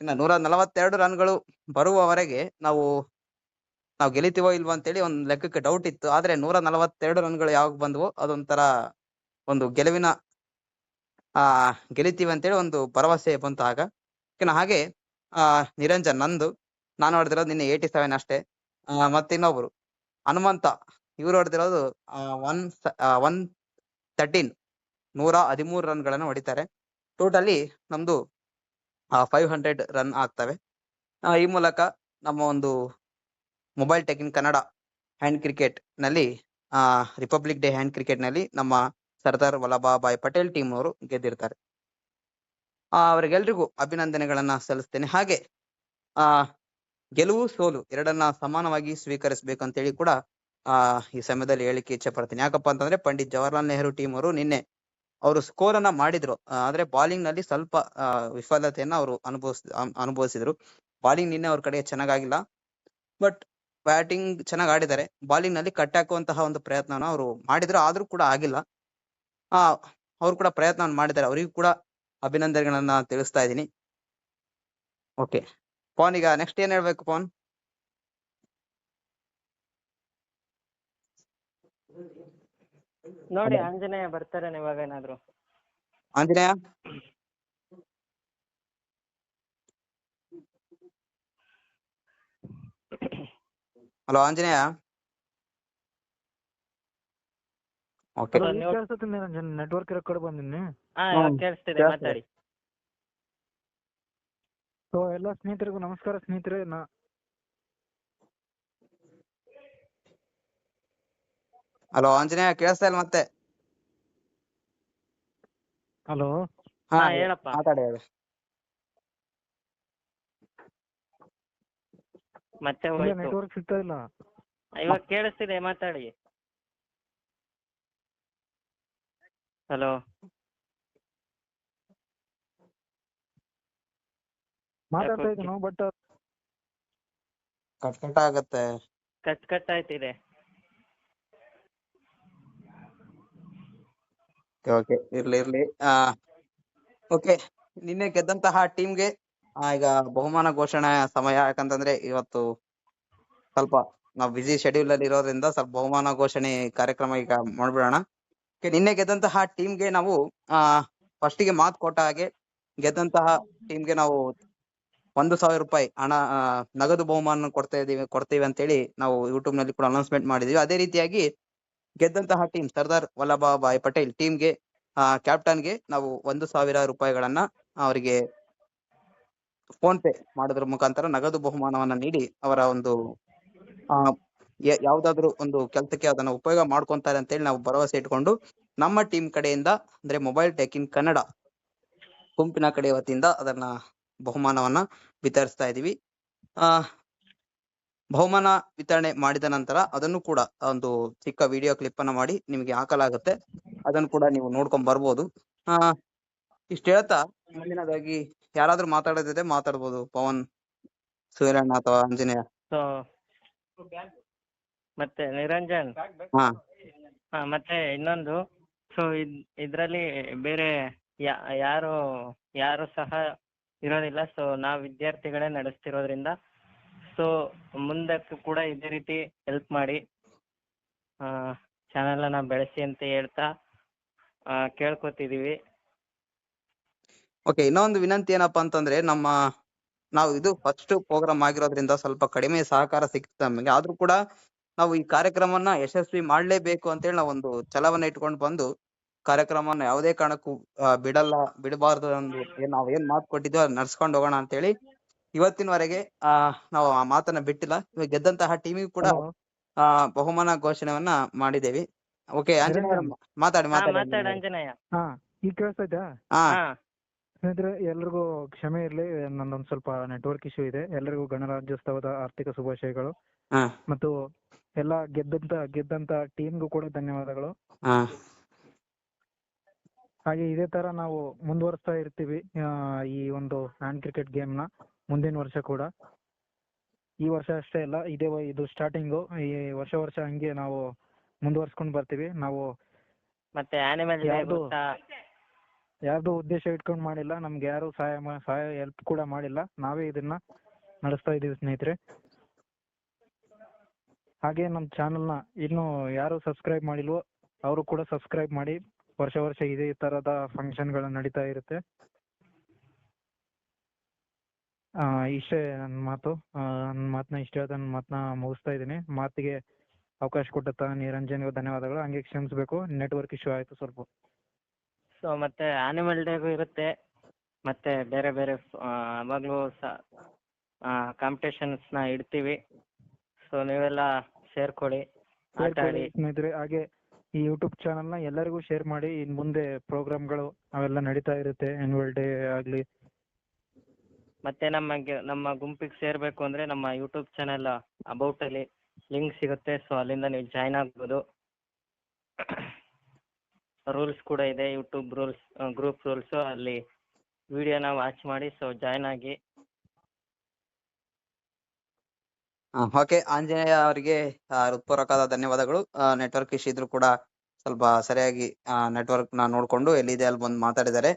ಇನ್ನ ನೂರ ನಲವತ್ತೆರಡು ರನ್ಗಳು ಬರುವವರೆಗೆ ನಾವು ನಾವು ಗೆಲಿತೀವೋ ಇಲ್ವೋ ಅಂತೇಳಿ ಒಂದ್ ಲೆಕ್ಕಕ್ಕೆ ಡೌಟ್ ಇತ್ತು. ಆದ್ರೆ ನೂರ ನಲವತ್ತೆರಡು ರನ್ಗಳು ಯಾವಾಗ ಬಂದವು ಅದೊಂಥರ ಒಂದು ಗೆಲುವಿನ ಆ ಗೆಲಿತೀವಿ ಅಂತೇಳಿ ಒಂದು ಭರವಸೆ ಬಂತು ಆಗ. ಹಾಗೆ, ಆ, ನಿರಂಜನ್ ನಂದು, ನಾನು ಹೊಡೆದಿರೋದು ನಿನ್ನೆ ಏಯ್ಟಿ ಸೆವೆನ್ ಅಷ್ಟೇ. ಮತ್ತೆ ಇನ್ನೊಬ್ರು, ಹನುಮಂತ, ಇವ್ರು ಹೊಡೆದಿರೋದು ಒನ್ ಒನ್ ತರ್ಟೀನ್ ನೂರ ಹದಿಮೂರು ರನ್ಗಳನ್ನು ಹೊಡಿತಾರೆ. ಟೋಟಲಿ ನಮ್ದು ಫೈವ್ ಹಂಡ್ರೆಡ್ ರನ್ ಆಗ್ತವೆ. ಈ ಮೂಲಕ ನಮ್ಮ ಒಂದು mobile tech in Kannada hand ಕ್ರಿಕೆಟ್ನಲ್ಲಿ, ಆ ರಿಪಬ್ಲಿಕ್ ಡೇ ಹ್ಯಾಂಡ್ ಕ್ರಿಕೆಟ್ನಲ್ಲಿ ನಮ್ಮ ಸರ್ದಾರ್ ವಲ್ಲಭಾಯ್ ಪಟೇಲ್ ಟೀಮ್ ಅವರು ಗೆದ್ದಿರ್ತಾರೆ. ಆ, ಅವರಿಗೆಲ್ರಿಗೂ ಅಭಿನಂದನೆಗಳನ್ನ ಸಲ್ಲಿಸ್ತೇನೆ. ಹಾಗೆ, ಆ, ಗೆಲುವು ಸೋಲು ಎರಡನ್ನ ಸಮಾನವಾಗಿ ಸ್ವೀಕರಿಸಬೇಕು ಅಂತೇಳಿ ಕೂಡ, ಆ, ಈ ಸಮಯದಲ್ಲಿ ಹೇಳಿಕೆ ಇಚ್ಛೆ ಪಡ್ತೀನಿ. ಯಾಕಪ್ಪ ಅಂತಂದ್ರೆ ಪಂಡಿತ್ ಜವಾಹರ್ಲಾಲ್ ನೆಹರು ಟೀಮ್ ಅವರು ನಿನ್ನೆ ಅವರು ಸ್ಕೋರ್ ಅನ್ನ ಮಾಡಿದ್ರು. ಆದ್ರೆ ಬಾಲಿಂಗ್ನಲ್ಲಿ ಸ್ವಲ್ಪ ವಿಫಲತೆಯನ್ನ ಅವರು ಅನುಭವಿಸ್ ಅನ್- ಅನುಭವಿಸಿದ್ರು. ಬಾಲಿಂಗ್ ನಿನ್ನೆ ಅವ್ರ ಕಡೆ ಚೆನ್ನಾಗಾಗಿಲ್ಲ. ಬಟ್ ಬ್ಯಾಟಿಂಗ್ ಚೆನ್ನಾಗಿ ಆಡಿದ್ದಾರೆ. ಬಾಲಿಂಗ್ನಲ್ಲಿ ಕಟ್ ಹಾಕುವಂತಹ ಒಂದು ಪ್ರಯತ್ನನ ಅವರು ಮಾಡಿದ್ರು. ಆದ್ರೂ ಕೂಡ ಆಗಿಲ್ಲ. ಆ ಅವ್ರು ಕೂಡ ಪ್ರಯತ್ನ ಮಾಡಿದ್ದಾರೆ. ಅವರಿಗೂ ಕೂಡ ಅಭಿನಂದನೆಗಳನ್ನ ತಿಳಿಸ್ತಾ ಇದ್ದೀನಿ. ಓಕೆ. ಪವನ್ ಈಗ ನೆಕ್ಸ್ಟ್ ಏನ್ ಹೇಳ್ಬೇಕು ಪವನ್? ನೋಡಿ ಆಂಜನೇಯ ಬರ್ತಾರೆ ಇವಾಗ ಏನಾದ್ರು. ಆಂಜನೇಯ? ಹಲೋ ಆಂಜನೇಯ? ಓಕೆ ಕೇಳಿಸುತ್ತೆ ನಿರಂಜನ್ ನೆಟ್ವರ್ಕ್ ಇರೋ ಕಡೆ ಬಂದಿನಿ. ಹಾ ಕೇಳಿಸ್ತಿದೆ ಕೇಳಿಸ್ತಿದೆ. ಮಾತಾಡಿ. ಸೊ ಎಲ್ಲ ಸ್ನೇಹಿತರಿಗೂ ನಮಸ್ಕಾರ ಸ್ನೇಹಿತರೆ ನಾ ಹಲೋ ಆಂಜನೇಯ ಕೇಳಿಸ್ತಾ ಇಲ್ಲ ಮತ್ತೆ? ಹಲೋ ಹಾ ಹೇಳಪ್ಪ. ಮಾತಾಡಿ ಹೇಳಿ. ಮತ್ತೆ ನೆಟ್ವರ್ಕ್ ಸಿಗ್ತಾ ಇಲ್ಲ. ಇವಾಗ ಕೇಳಿಸ್ತಿದೆ ಮಾತಾಡಿ. ಹಲೋ. ಮಾತಾಡ್ತಾ. ಇದ್ದೀನಿ ಬಟ್ ಕಟ್ ಕಟ್ ಆಗತ್ತೆ. ಕಟ್ ಕಟ್ ಆಯ್ತಿದೆ. ಓಕೆ ಇರ್ಲಿ ಇರ್ಲಿ. ಆ ಓಕೆ ನಿನ್ನೆ ಗೆದ್ದಂತಹ ಟೀಮ್ಗೆ ಈಗ ಬಹುಮಾನ ಘೋಷಣೆ ಸಮಯ ಯಾಕಂತಂದ್ರೆ ಇವತ್ತು ಸ್ವಲ್ಪ ನಾವು ಬಿಸಿ ಶೆಡ್ಯೂಲ್ ಅಲ್ಲಿ ಇರೋದ್ರಿಂದ ಸ್ವಲ್ಪ ಬಹುಮಾನ ಘೋಷಣೆ ಕಾರ್ಯಕ್ರಮ ಈಗ ಮಾಡ್ಬಿಡೋಣ. ನಿನ್ನೆ ಗೆದ್ದಂತಹ ಟೀಮ್ಗೆ ನಾವು, ಆ ಫಸ್ಟ್ಗೆ ಮಾತು ಕೊಟ್ಟ ಹಾಗೆ ಗೆದ್ದಂತಹ ಟೀಮ್ಗೆ ನಾವು ಒಂದು ಸಾವಿರ ರೂಪಾಯಿ ಹಣ ನಗದು ಬಹುಮಾನ ಕೊಡ್ತಾ ಇದೀವಿ, ಕೊಡ್ತೀವಿ ಅಂತೇಳಿ ನಾವು ಯೂಟ್ಯೂಬ್ನಲ್ಲಿ ಕೂಡ ಅನೌನ್ಸ್ಮೆಂಟ್ ಮಾಡಿದೀವಿ. ಅದೇ ರೀತಿಯಾಗಿ ಗೆದ್ದಂತಹ ಟೀಮ್ ಸರ್ದಾರ್ ವಲ್ಲಭಾಯ್ ಪಟೇಲ್ ಟೀಮ್ಗೆ ಕ್ಯಾಪ್ಟನ್ಗೆ ನಾವು ಒಂದು ಸಾವಿರ ರೂಪಾಯಿಗಳನ್ನ ಅವರಿಗೆ ಫೋನ್ ಪೇ ಮಾಡೋದ್ರ ಮುಖಾಂತರ ನಗದು ಬಹುಮಾನವನ್ನ ನೀಡಿ ಅವರ ಒಂದು ಯಾವ್ದಾದ್ರು ಒಂದು ಕೆಲಸಕ್ಕೆ ಅದನ್ನ ಉಪಯೋಗ ಮಾಡ್ಕೊಂತಾರೆ ಅಂತ ಹೇಳಿ ನಾವು ಭರವಸೆ ಇಟ್ಕೊಂಡು ನಮ್ಮ ಟೀಮ್ ಕಡೆಯಿಂದ, ಅಂದ್ರೆ ಮೊಬೈಲ್ ಟೆಕ್ ಇನ್ ಕನ್ನಡ ಗುಂಪಿನ ಕಡೆ ವತಿಯಿಂದ ಅದನ್ನ ಬಹುಮಾನವನ್ನ ವಿತರಿಸ್ತಾ ಇದೀವಿ. ಆ, ಬಹುಮಾನ ವಿತರಣೆ ಮಾಡಿದ ನಂತರ ಅದನ್ನು ಕೂಡ ಒಂದು ಚಿಕ್ಕ ವಿಡಿಯೋ ಕ್ಲಿಪ್ ಅನ್ನ ಮಾಡಿ ನಿಮಗೆ ಹಾಕಲಾಗುತ್ತೆ. ಅದನ್ನು ಕೂಡ ನೀವು ನೋಡ್ಕೊಂಡ್ ಬರ್ಬೋದು. ಆ, ಇಷ್ಟ ಹೇಳ್ತಾ ಮುಂದಿನದಾಗಿ ಯಾರಾದ್ರೂ ಮಾತಾಡೋದಿದೆ ಮಾತಾಡ್ಬೋದು. ಪವನ್, ಸೂರ್ಯಣ್ಣ ಅಥವಾ ಆಂಜನೇಯ. ಮತ್ತೆ ನಿರಂಜನ್. ಹಾ. ಹಾ ಮತ್ತೆ ಇನ್ನೊಂದು. ಸೊ ಇದ್ ಇದ್ರಲ್ಲಿ ಬೇರೆ ಯಾ- ಯಾರು ಯಾರು ಸಹ ಇರೋದಿಲ್ಲ. ಸೊ ನಾವು ವಿದ್ಯಾರ್ಥಿಗಳೇ ನಡೆಸ್ತಿರೋದ್ರಿಂದ. ಸೊ ಮುಂದಕ್ಕೂ ಕೂಡ ಇದೇ ರೀತಿ ಹೆಲ್ಪ್ ಮಾಡಿ ಚಾನೆಲ್ನ ಬೆಳೆಸಿ ಅಂತ ಹೇಳ್ತಾ ಆ, ಕೇಳ್ಕೊತಿದೀವಿ. ಓಕೆ ಇನ್ನೊಂದು ವಿನಂತಿ ಏನಪ್ಪಾ ಅಂತಂದ್ರೆ ನಮ್ಮ ನಾವು ಇದು ಫಸ್ಟ್ ಪ್ರೋಗ್ರಾಮ್ ಆಗಿರೋದ್ರಿಂದ ಸ್ವಲ್ಪ ಕಡಿಮೆ ಸಹಕಾರ ಸಿಕ್ತು ನಮಗೆ. ಆದ್ರೂ ಕೂಡ ನಾವು ಈ ಕಾರ್ಯಕ್ರಮವನ್ನ ಯಶಸ್ವಿ ಮಾಡ್ಲೇಬೇಕು ಅಂತೇಳಿ ನಾವು ಒಂದು ಛಲವನ್ನ ಇಟ್ಕೊಂಡು ಬಂದು ಕಾರ್ಯಕ್ರಮವನ್ನ ಯಾವುದೇ ಕಾರಣಕ್ಕೂ ಬಿಡಲ್ಲ ಬಿಡಬಾರ್ದು ಒಂದು ಏನ್ ನಾವ್ ಏನ್ ಮಾತು ಕೊಟ್ಟಿದ್ವಿ ಅದ್ ನಡ್ಸ್ಕೊಂಡು ಹೋಗೋಣ ಅಂತೇಳಿ ಇವತ್ತಿನವರೆಗೆ ಆ ನಾವು ಆ ಮಾತನ್ನ ಬಿಟ್ಟಿಲ್ಲ. ಇವಾಗ ಗೆದ್ದಂತಹ ಟೀಮಿಗೂ ಕೂಡ ಆ ಬಹುಮಾನ ಘೋಷಣೆಯನ್ನ ಮಾಡಿದ್ದೇವೆ. ಓಕೆ ಆಂಜನೇಯ ಮಾತಾಡಿ ಮಾತಾಡಿ ಹಾ ಈಗ ಕೇಳಿಸ್ತಾ ಹಾ. ಹಾ. ಸ್ನೇಹಿತರೆ ಎಲ್ರಿಗೂ ಕ್ಷಮೆ ಇರ್ಲಿ. ನಂದೊಂದು ಸ್ವಲ್ಪ ನೆಟ್ವರ್ಕ್ ಇಶ್ಯೂ ಇದೆ. ಎಲ್ಲರಿಗೂ ಗಣರಾಜ್ಯೋತ್ಸವದ ಆರ್ಥಿಕ ಶುಭಾಶಯಗಳು. ಮತ್ತು ಎಲ್ಲ ಗೆದ್ದಂತ ಗೆದ್ದಂತ ಟೀಮ್ಗೂ ಕೂಡ ಧನ್ಯವಾದಗಳು. ಹಾ. ಹಾಗೆ ಇದೇ ತರ ನಾವು ಮುಂದುವರಿಸ್ತಾ ಇರ್ತೀವಿ ಈ ಒಂದು ಹ್ಯಾಂಡ್ ಕ್ರಿಕೆಟ್ ಗೇಮ್ನ ಮುಂದಿನ ವರ್ಷ ಕೂಡ. ಈ ವರ್ಷ ಅಷ್ಟೇ ಅಲ್ಲ ಇದೇ ಇದು ಸ್ಟಾರ್ಟಿಂಗು ಈ ವರ್ಷ ವರ್ಷ ಹಂಗೆ ನಾವು ಮುಂದುವರ್ಸ್ಕೊಂಡು ಬರ್ತೀವಿ. ನಾವು ಮತ್ತೆ ಆನಿಮಲ್ ಯಾರ್ದು? ಯಾರ್ದು ಉದ್ದೇಶ ಇಟ್ಕೊಂಡು ಮಾಡಿಲ್ಲ ನಮ್ಗೆ ಯಾರು ಸಹಾಯ ಸಹಾಯ ಹೆಲ್ಪ್ ಕೂಡ ಮಾಡಿಲ್ಲ. ನಾವೇ ಇದನ್ನ ನಡೆಸ್ತಾ ಇದೀವಿ ಸ್ನೇಹಿತರೆ. ಹಾಗೆ ನಮ್ಮ ನ ಇನ್ನು ಯಾರು ಸಬ್ಸ್ಕ್ರೈಬ್ ಮಾಡಿಲ್ವೋ ಅವರು ಕೂಡ ಸಬ್ಸ್ಕ್ರೈಬ್ ಮಾಡಿ. ವರ್ಷ ವರ್ಷ ಇದೇ ತರದ ಫಂಕ್ಷನ್ಗಳು ನಡೀತಾ ಇರುತ್ತೆ. ಆ, ಇಷ್ಟೇ ನನ್ನ ಮಾತು. ನನ್ನ ಮಾತನ್ನ ಇಷ್ಟ ಹೇಳ್ತಾ ನನ್ನ ಮಾತನ್ನ ಮುಗಿಸ್ತಾ ಇದ್ದೀನಿ. ಮಾತಿಗೆ ಅವಕಾಶ ಕೊಟ್ಟ ನಿರಂಜನ್ಗೂ ಧನ್ಯವಾದಗಳು. ಹಂಗೆ ಕ್ಷಮಿಸಬೇಕು. ನೆಟ್ವರ್ಕ್ ಇಶ್ಯೂ ಆಯ್ತು ಸ್ವಲ್ಪ. ಸೊ ಮತ್ತೆ ಆನಿಮಲ್ ಡೇಗೂ ಇರುತ್ತೆ. ಮತ್ತೆ ಬೇರೆ ಬೇರೆ ಯಾವಾಗ್ಲೂ ಕಾಂಪಿಟೇಷನ್ಸ್ನ ಇಡ್ತೀವಿ. ಸೊ ನೀವೆಲ್ಲ ಸೇರ್ಕೊಳ್ಳಿ ಸೇರ್ಕೊಳ್ಳಿ ಸ್ನೇಹಿತರೆ ಹಾಗೆ ಈ ಯೂಟ್ಯೂಬ್ ಚಾನೆಲ್ನ ಎಲ್ಲರಿಗೂ ಶೇರ್ ಮಾಡಿ ಇನ್ ಮುಂದೆ ಪ್ರೋಗ್ರಾಮ್ಗಳು ಅವೆಲ್ಲ ನಡೀತಾ ಇರುತ್ತೆ ಆನ್ಯುವಲ್ ಡೇ ಆಗ್ಲಿ. ಮತ್ತೆ ನಮ್ಮ ಗೆ- ನಮ್ಮ ಗುಂಪಿಗೆ ಸೇರ್ಬೇಕು ಅಂದ್ರೆ ನಮ್ಮ ಯೂಟ್ಯೂಬ್ ಚಾನೆಲ್ ಅಬೌಟ್ ಅಲ್ಲಿ ಲಿಂಕ್ ಸಿಗುತ್ತೆ ಸೊ ಅಲ್ಲಿಂದ ನೀವು ಜಾಯ್ನ್ ಆಗ್ಬೋದು. ರೂಲ್ಸ್ ಕೂಡ ಇದೆ ಯೂಟ್ಯೂಬ್ ರೂಲ್ಸ್ ಗ್ರೂಪ್ ರೂಲ್ಸ್ ಅಲ್ಲಿ ವಿಡಿಯೋನ ವಾಚ್ ಮಾಡಿ ಸೊ ಜಾಯ್ನ್ ಆಗಿ. ಓಕೆ, ಆಂಜನೇಯ ಅವರಿಗೆ ಹೃತ್ಪೂರ್ವಕವಾದ ಧನ್ಯವಾದಗಳು. ನೆಟ್ವರ್ಕ್ ಇಶ್ಯೂ ಇದ್ರು ಕೂಡ ಸ್ವಲ್ಪ ಸರಿಯಾಗಿ ನೆಟ್ವರ್ಕ್ನ ನೋಡ್ಕೊಂಡು ಎಲ್ಲಿದೆ ಅಲ್ಲಿ ಬಂದು ಮಾತಾಡಿದ್ದಾರೆ.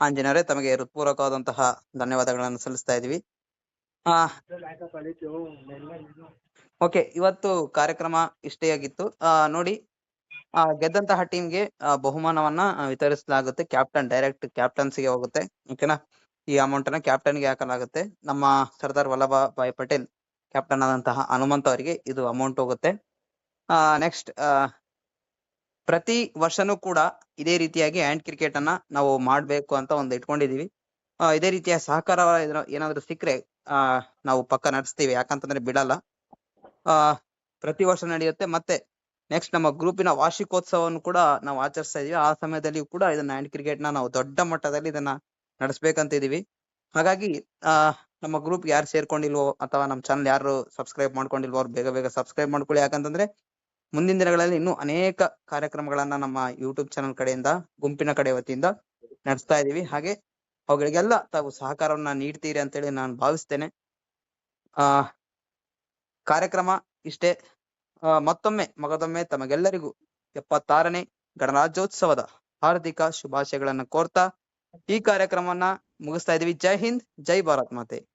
ಆಂಜನೇಯರೇ, ತಮಗೆ ಹೃತ್ಪೂರ್ವಕವಾದಂತಹ ಧನ್ಯವಾದಗಳನ್ನು ಸಲ್ಲಿಸ್ತಾ ಇದೀವಿ ಓಕೆ, ಇವತ್ತು ಕಾರ್ಯಕ್ರಮ ಇಷ್ಟೇ ಆಗಿತ್ತು. ನೋಡಿ ಗೆದ್ದಂತಹ ಟೀಮ್ಗೆ ಬಹುಮಾನವನ್ನ ವಿತರಿಸಲಾಗುತ್ತೆ. ಕ್ಯಾಪ್ಟನ್, ಡೈರೆಕ್ಟ್ ಕ್ಯಾಪ್ಟನ್ಸಿಗೆ ಹೋಗುತ್ತೆ. ಓಕೆನಾ? ಈ ಅಮೌಂಟ್ ಅನ್ನ ಕ್ಯಾಪ್ಟನ್ಗೆ ಹಾಕಲಾಗುತ್ತೆ. ನಮ್ಮ ಸರ್ದಾರ್ ವಲ್ಲಭಾಯ್ ಪಟೇಲ್ ಕ್ಯಾಪ್ಟನ್ ಆದಂತಹ ಹನುಮಂತ ಅವರಿಗೆ ಇದು ಅಮೌಂಟ್ ಹೋಗುತ್ತೆ. ನೆಕ್ಸ್ಟ್ ಪ್ರತಿ ವರ್ಷನೂ ಕೂಡ ಇದೇ ರೀತಿಯಾಗಿ ಹ್ಯಾಂಡ್ ಕ್ರಿಕೆಟ್ ಅನ್ನ ನಾವು ಮಾಡಬೇಕು ಅಂತ ಒಂದು ಇಟ್ಕೊಂಡಿದೀವಿ. ಇದೇ ರೀತಿಯ ಸಹಕಾರ ಏನಾದ್ರು- ಸಿಕ್ಕರೆ ನಾವು ಪಕ್ಕ ನಡೆಸ್ತೀವಿ, ಯಾಕಂತಂದ್ರೆ ಬಿಡಲ್ಲ. ಆ, ಪ್ರತಿ ವರ್ಷ ನಡೆಯುತ್ತೆ. ಮತ್ತೆ ನೆಕ್ಸ್ಟ್ ನಮ್ಮ ಗ್ರೂಪಿನ ವಾರ್ಷಿಕೋತ್ಸವವನ್ನು ಕೂಡ ನಾವು ಆಚರಿಸ್ತಾ ಇದೀವಿ. ಆ ಸಮಯದಲ್ಲಿಯೂ ಕೂಡ ಇದನ್ನ ಹ್ಯಾಂಡ್ ಕ್ರಿಕೆಟ್ನ ನಾವು ದೊಡ್ಡ ಮಟ್ಟದಲ್ಲಿ ಇದನ್ನ ನಡೆಸ್ಬೇಕಂತ ಇದೀವಿ. ಹಾಗಾಗಿ, ಆ ನಮ್ಮ ಗ್ರೂಪ್ ಯಾರು ಸೇರ್ಕೊಂಡಿಲ್ವೋ ಅಥವಾ ನಮ್ಮ ಚಾನಲ್ ಯಾರು ಸಬ್ಸ್ಕ್ರೈಬ್ ಮಾಡ್ಕೊಂಡಿಲ್ವೋ ಅವ್ರು ಬೇಗ ಬೇಗ ಸಬ್ಸ್ಕ್ರೈಬ್ ಮಾಡ್ಕೊಳ್ಳಿ. ಯಾಕಂತಂದ್ರೆ ಮುಂದಿನ ದಿನಗಳಲ್ಲಿ ಇನ್ನೂ ಅನೇಕ ಕಾರ್ಯಕ್ರಮಗಳನ್ನ ನಮ್ಮ ಯೂಟ್ಯೂಬ್ ಚಾನಲ್ ಕಡೆಯಿಂದ, ಗುಂಪಿನ ಕಡೆ ವತಿಯಿಂದ ನಡೆಸ್ತಾ ಇದೀವಿ. ಹಾಗೆ ಅವುಗಳಿಗೆಲ್ಲ ತಾವು ಸಹಕಾರವನ್ನ ನೀಡ್ತೀರಿ ಅಂತೇಳಿ ನಾನು ಭಾವಿಸ್ತೇನೆ. ಆ, ಕಾರ್ಯಕ್ರಮ ಇಷ್ಟೇ. ಮತ್ತೊಮ್ಮೆ, ಮಗದೊಮ್ಮೆ ತಮಗೆಲ್ಲರಿಗೂ ಎಪ್ಪತ್ತಾರನೇ ಗಣರಾಜ್ಯೋತ್ಸವದ ಹಾರ್ದಿಕ ಶುಭಾಶಯಗಳನ್ನ ಕೋರ್ತಾ ಈ ಕಾರ್ಯಕ್ರಮವನ್ನ ಮುಗಿಸ್ತಾ ಇದೀವಿ. ಜೈ ಹಿಂದ್, ಜೈ ಭಾರತ್ ಮಾತೆ.